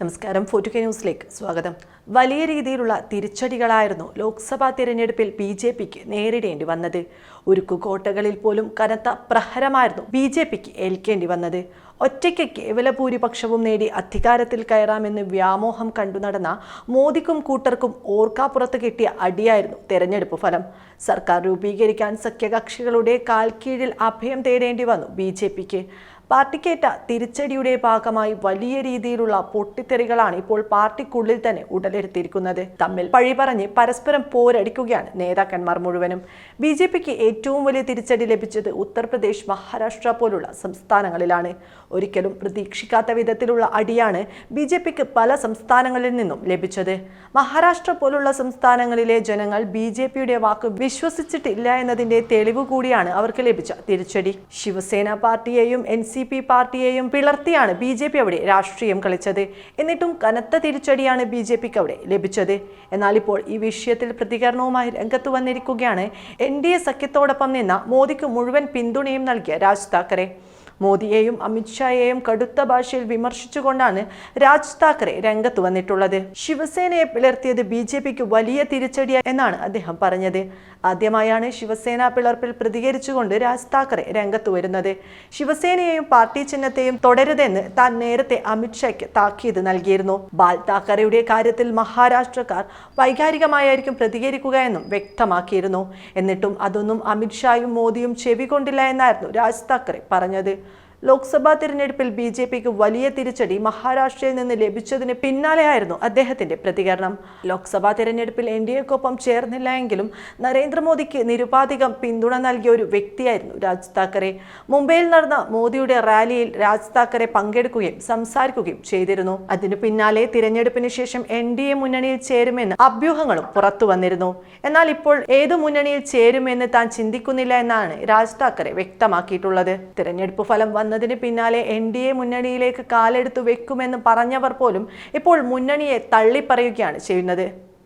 നമസ്കാരം ഫോർട്ടു കെ ന്യൂസിലേക്ക് സ്വാഗതം. വലിയ രീതിയിലുള്ള തിരിച്ചടികളായിരുന്നു ലോക്സഭാ തിരഞ്ഞെടുപ്പിൽ ബി ജെ പിക്ക് നേരിടേണ്ടി വന്നത്. ഉരുക്കുകോട്ടകളിൽ പോലും കനത്ത പ്രഹരമായിരുന്നു ബി ജെ പിക്ക് ഏൽക്കേണ്ടി വന്നത്. ഒറ്റയ്ക്ക് കേവല ഭൂരിപക്ഷവും നേടി അധികാരത്തിൽ കയറാമെന്ന് വ്യാമോഹം കണ്ടു നടന്ന മോദിക്കും കൂട്ടർക്കും ഓർക്കാപ്പുറത്ത് കിട്ടിയ അടിയായിരുന്നു തെരഞ്ഞെടുപ്പ് ഫലം. സർക്കാർ രൂപീകരിക്കാൻ സഖ്യകക്ഷികളുടെ കാൽക്കീഴിൽ അഭയം തേടേണ്ടി വന്നു ബി ജെ പിക്ക്. പാർട്ടിക്കേറ്റ തിരിച്ചടിയുടെ ഭാഗമായി വലിയ രീതിയിലുള്ള പൊട്ടിത്തെറികളാണ് ഇപ്പോൾ പാർട്ടിക്കുള്ളിൽ തന്നെ ഉടലെടുത്തിരിക്കുന്നത്. തമ്മിൽ പഴി പറഞ്ഞ് പരസ്പരം പോരടിക്കുകയാണ് നേതാക്കന്മാർ മുഴുവനും. ബി ജെ പിക്ക് ഏറ്റവും വലിയ തിരിച്ചടി ലഭിച്ചത് ഉത്തർപ്രദേശ് മഹാരാഷ്ട്ര പോലുള്ള സംസ്ഥാനങ്ങളിലാണ്. ഒരിക്കലും പ്രതീക്ഷിക്കാത്ത വിധത്തിലുള്ള അടിയാണ് ബി ജെ പിക്ക് പല സംസ്ഥാനങ്ങളിൽ നിന്നും ലഭിച്ചത്. മഹാരാഷ്ട്ര പോലുള്ള സംസ്ഥാനങ്ങളിലെ ജനങ്ങൾ ബി ജെ പിയുടെ വാക്ക് വിശ്വസിച്ചിട്ടില്ല എന്നതിന്റെ തെളിവ് കൂടിയാണ് അവർക്ക് ലഭിച്ച തിരിച്ചടി. ശിവസേന പാർട്ടിയെയും എൻ സി പി പാർട്ടിയെയും പിളർത്തിയാണ് ബി ജെ പി അവിടെ രാഷ്ട്രീയം കളിച്ചത്. എന്നിട്ടും കനത്ത തിരിച്ചടിയാണ് ബി ജെ പിക്ക് അവിടെ ലഭിച്ചത്. എന്നാൽ ഇപ്പോൾ ഈ വിഷയത്തിൽ പ്രതികരണവുമായി രംഗത്ത് വന്നിരിക്കുകയാണ് എൻ ഡി എ സഖ്യത്തോടൊപ്പം നിന്ന മോദിക്ക് മുഴുവൻ പിന്തുണയും നൽകിയ രാജ് താക്കറെ. മോദിയെയും അമിത്ഷായെയും കടുത്ത ഭാഷയിൽ വിമർശിച്ചുകൊണ്ടാണ് രാജ് താക്കറെ രംഗത്ത് വന്നിട്ടുള്ളത്. ശിവസേനയെ പിളർത്തിയത് ബി ജെ പിക്ക് വലിയ തിരിച്ചടിയാണ് എന്നാണ് അദ്ദേഹം പറഞ്ഞത്. ആദ്യമായാണ് ശിവസേന പിളർപ്പിൽ പ്രതികരിച്ചുകൊണ്ട് രാജ് താക്കറെ രംഗത്ത് വരുന്നത്. ശിവസേനയെയും പാർട്ടി ചിഹ്നത്തെയും തുടരുതെന്ന് താൻ നേരത്തെ അമിത്ഷായ്ക്ക് താക്കീത് നൽകിയിരുന്നു. ബാൽ താക്കറെയുടെ കാര്യത്തിൽ മഹാരാഷ്ട്രക്കാർ വൈകാരികമായായിരിക്കും പ്രതികരിക്കുക എന്നും വ്യക്തമാക്കിയിരുന്നു. എന്നിട്ടും അതൊന്നും അമിത്ഷായും മോദിയും ചെവികൊണ്ടില്ല എന്നായിരുന്നു രാജ് താക്കറെ പറഞ്ഞത്. ലോക്സഭാ തിരഞ്ഞെടുപ്പിൽ ബി ജെ പിക്ക് വലിയ തിരിച്ചടി മഹാരാഷ്ട്രയിൽ നിന്ന് ലഭിച്ചതിന് പിന്നാലെയായിരുന്നു അദ്ദേഹത്തിന്റെ പ്രതികരണം. ലോക്സഭാ തിരഞ്ഞെടുപ്പിൽ എൻ ഡി എക്കൊപ്പം ചേർന്നില്ല എങ്കിലും നരേന്ദ്രമോദിക്ക് നിരുപാധികം പിന്തുണ നൽകിയ ഒരു വ്യക്തിയായിരുന്നു രാജ് താക്കറെ. മുംബൈയിൽ നടന്ന മോദിയുടെ റാലിയിൽ രാജ് താക്കറെ പങ്കെടുക്കുകയും സംസാരിക്കുകയും ചെയ്തിരുന്നു. അതിനു പിന്നാലെ തിരഞ്ഞെടുപ്പിന് ശേഷം എൻ ഡി എ മുന്നണിയിൽ ചേരുമെന്ന് അഭ്യൂഹങ്ങളും പുറത്തു വന്നിരുന്നു. എന്നാൽ ഇപ്പോൾ ഏത് മുന്നണിയിൽ ചേരുമെന്ന് താൻ ചിന്തിക്കുന്നില്ല എന്നാണ് രാജ് താക്കറെ വ്യക്തമാക്കിയിട്ടുള്ളത്. തിരഞ്ഞെടുപ്പ് ഫലം വന്നതിന് പിന്നാലെ എൻ ഡി എ മുന്നണിയിലേക്ക് കാലെടുത്തു വെക്കുമെന്ന് പറഞ്ഞവർ പോലും ഇപ്പോൾ മുന്നണിയെ തള്ളിപ്പറയുകയാണ് ചെയ്യുന്നത്.